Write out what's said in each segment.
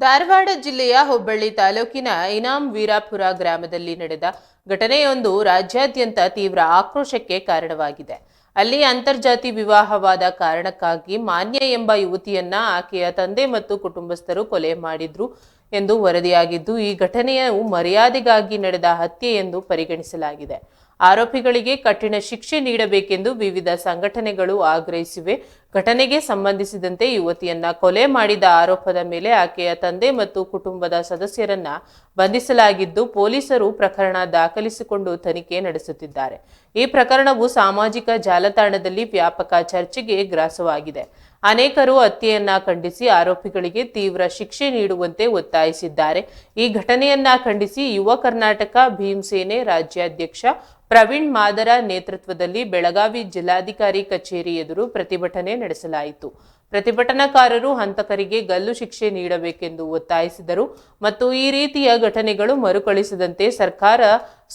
ಧಾರವಾಡ ಜಿಲ್ಲೆಯ ಹುಬ್ಬಳ್ಳಿ ತಾಲೂಕಿನ ಇನಾಮ್ ವೀರಾಪುರ ಗ್ರಾಮದಲ್ಲಿ ನಡೆದ ಘಟನೆಯೊಂದು ರಾಜ್ಯಾದ್ಯಂತ ತೀವ್ರ ಆಕ್ರೋಶಕ್ಕೆ ಕಾರಣವಾಗಿದೆ. ಅಲ್ಲಿ ಅಂತರ್ಜಾತಿ ವಿವಾಹವಾದ ಕಾರಣಕ್ಕಾಗಿ ಮಾನ್ಯ ಎಂಬ ಯುವತಿಯನ್ನ ಆಕೆಯ ತಂದೆ ಮತ್ತು ಕುಟುಂಬಸ್ಥರು ಕೊಲೆ ಮಾಡಿದ್ರು ಎಂದು ವರದಿಯಾಗಿದ್ದು, ಈ ಘಟನೆಯು ಮರ್ಯಾದೆಗಾಗಿ ನಡೆದ ಹತ್ಯೆ ಎಂದು ಪರಿಗಣಿಸಲಾಗಿದೆ. ಆರೋಪಿಗಳಿಗೆ ಕಠಿಣ ಶಿಕ್ಷೆ ನೀಡಬೇಕೆಂದು ವಿವಿಧ ಸಂಘಟನೆಗಳು ಆಗ್ರಹಿಸಿವೆ. ಘಟನೆಗೆ ಸಂಬಂಧಿಸಿದಂತೆ ಯುವತಿಯನ್ನ ಕೊಲೆ ಮಾಡಿದ ಆರೋಪದ ಮೇಲೆ ಆಕೆಯ ತಂದೆ ಮತ್ತು ಕುಟುಂಬದ ಸದಸ್ಯರನ್ನ ಬಂಧಿಸಲಾಗಿದ್ದು ಪೊಲೀಸರು ಪ್ರಕರಣ ದಾಖಲಿಸಿಕೊಂಡು ತನಿಖೆ ನಡೆಸುತ್ತಿದ್ದಾರೆ. ಈ ಪ್ರಕರಣವು ಸಾಮಾಜಿಕ ಜಾಲತಾಣದಲ್ಲಿ ವ್ಯಾಪಕ ಚರ್ಚೆಗೆ ಗ್ರಾಸವಾಗಿದೆ. ಅನೇಕರು ಹತ್ಯೆಯನ್ನ ಖಂಡಿಸಿ ಆರೋಪಿಗಳಿಗೆ ತೀವ್ರ ಶಿಕ್ಷೆ ನೀಡುವಂತೆ ಒತ್ತಾಯಿಸಿದ್ದಾರೆ. ಈ ಘಟನೆಯನ್ನ ಖಂಡಿಸಿ ಯುವ ಕರ್ನಾಟಕ ಭೀಮಸೇನೆ ರಾಜ್ಯಾಧ್ಯಕ್ಷ ಪ್ರವೀಣ್ ಮಾದರ ನೇತೃತ್ವದಲ್ಲಿ ಬೆಳಗಾವಿ ಜಿಲ್ಲಾಧಿಕಾರಿ ಕಚೇರಿ ಎದುರು ಪ್ರತಿಭಟನೆ ನಡೆಸಲಾಯಿತು. ಪ್ರತಿಭಟನಾಕಾರರು ಹಂತಕರಿಗೆ ಗಲ್ಲು ಶಿಕ್ಷೆ ನೀಡಬೇಕೆಂದು ಒತ್ತಾಯಿಸಿದರು ಮತ್ತು ಈ ರೀತಿಯ ಘಟನೆಗಳು ಮರುಕಳಿಸದಂತೆ ಸರ್ಕಾರ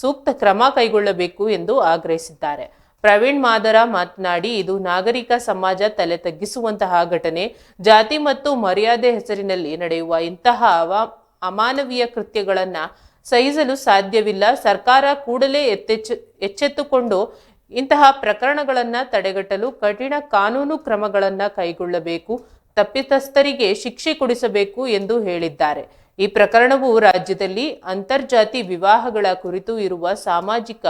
ಸೂಕ್ತ ಕ್ರಮ ಕೈಗೊಳ್ಳಬೇಕು ಎಂದು ಆಗ್ರಹಿಸಿದ್ದಾರೆ. ಪ್ರವೀಣ್ ಮಾದರ ಮಾತನಾಡಿ, ಇದು ನಾಗರಿಕ ಸಮಾಜ ತಲೆ ತಗ್ಗಿಸುವಂತಹ ಘಟನೆ. ಜಾತಿ ಮತ್ತು ಮರ್ಯಾದೆ ಹೆಸರಿನಲ್ಲಿ ನಡೆಯುವ ಇಂತಹ ಅಮಾನವೀಯ ಕೃತ್ಯಗಳನ್ನು ಸಹಿಸಲು ಸಾಧ್ಯವಿಲ್ಲ. ಸರ್ಕಾರ ಕೂಡಲೇ ಎತ್ತೆಚ್ಚು, ಎಚ್ಚೆತ್ತುಕೊಂಡು ಇಂತಹ ಪ್ರಕರಣಗಳನ್ನು ತಡೆಗಟ್ಟಲು ಕಠಿಣ ಕಾನೂನು ಕ್ರಮಗಳನ್ನು ಕೈಗೊಳ್ಳಬೇಕು. ತಪ್ಪಿತಸ್ಥರಿಗೆ ಶಿಕ್ಷೆ ಕೊಡಿಸಬೇಕು ಎಂದು ಹೇಳಿದ್ದಾರೆ. ಈ ಪ್ರಕರಣವು ರಾಜ್ಯದಲ್ಲಿ ಅಂತರ್ಜಾತಿ ವಿವಾಹಗಳ ಕುರಿತು ಇರುವ ಸಾಮಾಜಿಕ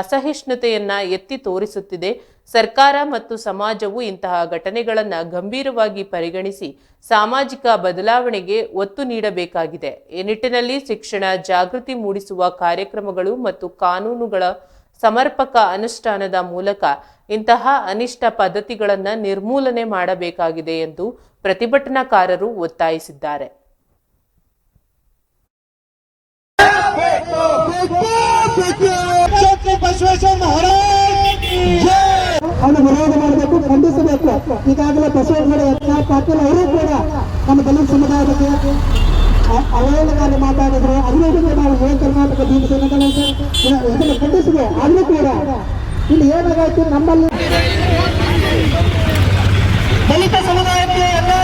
ಅಸಹಿಷ್ಣುತೆಯನ್ನ ಎತ್ತಿ ತೋರಿಸುತ್ತಿದೆ. ಸರ್ಕಾರ ಮತ್ತು ಸಮಾಜವು ಇಂತಹ ಘಟನೆಗಳನ್ನು ಗಂಭೀರವಾಗಿ ಪರಿಗಣಿಸಿ ಸಾಮಾಜಿಕ ಬದಲಾವಣೆಗೆ ಒತ್ತು ನೀಡಬೇಕಾಗಿದೆ. ಈ ನಿಟ್ಟಿನಲ್ಲಿ ಶಿಕ್ಷಣ ಜಾಗೃತಿ ಮೂಡಿಸುವ ಕಾರ್ಯಕ್ರಮಗಳು ಮತ್ತು ಕಾನೂನುಗಳ ಸಮರ್ಪಕ ಅನುಷ್ಠಾನದ ಮೂಲಕ ಇಂತಹ ಅನಿಷ್ಟ ಪದ್ಧತಿಗಳನ್ನು ನಿರ್ಮೂಲನೆ ಮಾಡಬೇಕಾಗಿದೆ ಎಂದು ಪ್ರತಿಭಟನಾಕಾರರು ಒತ್ತಾಯಿಸಿದ್ದಾರೆ. ಕಿಶೋರ್ಗಡೆ ಪಕ್ಕದ ಅವರು ಕೂಡ ನಮ್ಮ ದಲಿತ ಸಮುದಾಯಕ್ಕೆ ಅವಹೇಳನಕಾರಿ ಮಾತಾಡಿದ್ರು ಅದರೊಂದಿಗೆ ನಾವು ಏ ಕರ್ನಾಟಕ ದೀಪ ಇದನ್ನು ಖಂಡಿಸಿದೆ ಆದರೂ ಕೂಡ ಇಲ್ಲಿ ಏನಾಗಾಯ್ತು ನಮ್ಮಲ್ಲಿ ದಲಿತ ಸಮುದಾಯಕ್ಕೆ ಎಲ್ಲ